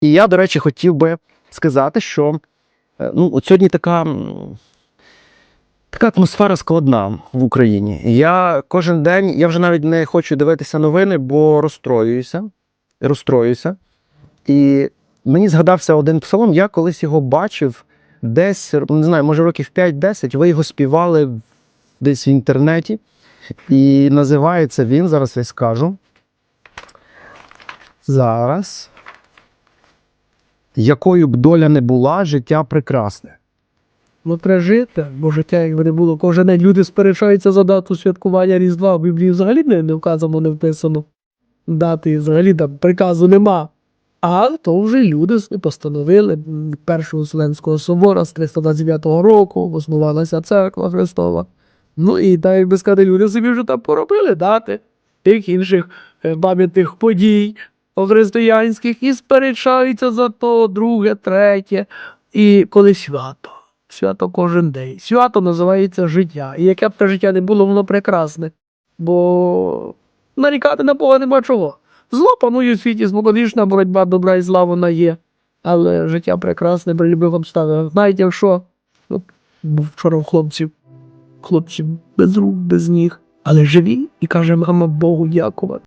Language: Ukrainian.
І я, до речі, хотів би сказати, що е, ну, от сьогодні така, така атмосфера складна в Україні. Я кожен день, я вже навіть не хочу дивитися новини, бо розстроююся. Розстроююся. І мені згадався один псалом, я колись його бачив десь, не знаю, може років 5-10, ви його співали десь в інтернеті. І називається він, зараз я скажу. Зараз. Якою б доля не була, життя прекрасне. Ну, треба жити, бо життя, якби не було, кожен день люди сперечаються за дату святкування Різдва. В Біблії взагалі не, не вказано, не вписано. Дати взагалі там приказу нема. А то вже люди постановили Першого Вселенського собора з 329 року, основалася церква Христова. Ну і так, як би сказати, люди собі вже там поробили дати тих інших е, пам'ятних подій християнських і сперечаються за то, друге, третє. І коли свято. Свято кожен день. Свято називається життя. І яке б те життя не було, воно прекрасне. Бо нарікати на Бога нема чого. Зло панує в світі, змоконічна боротьба добра і зла вона є. Але життя прекрасне, при любих обставинах. Знаєте, якщо от, був вчора в хлопців, хлопці без рук, без ніг, але живі, і каже, мама Богу дякувати.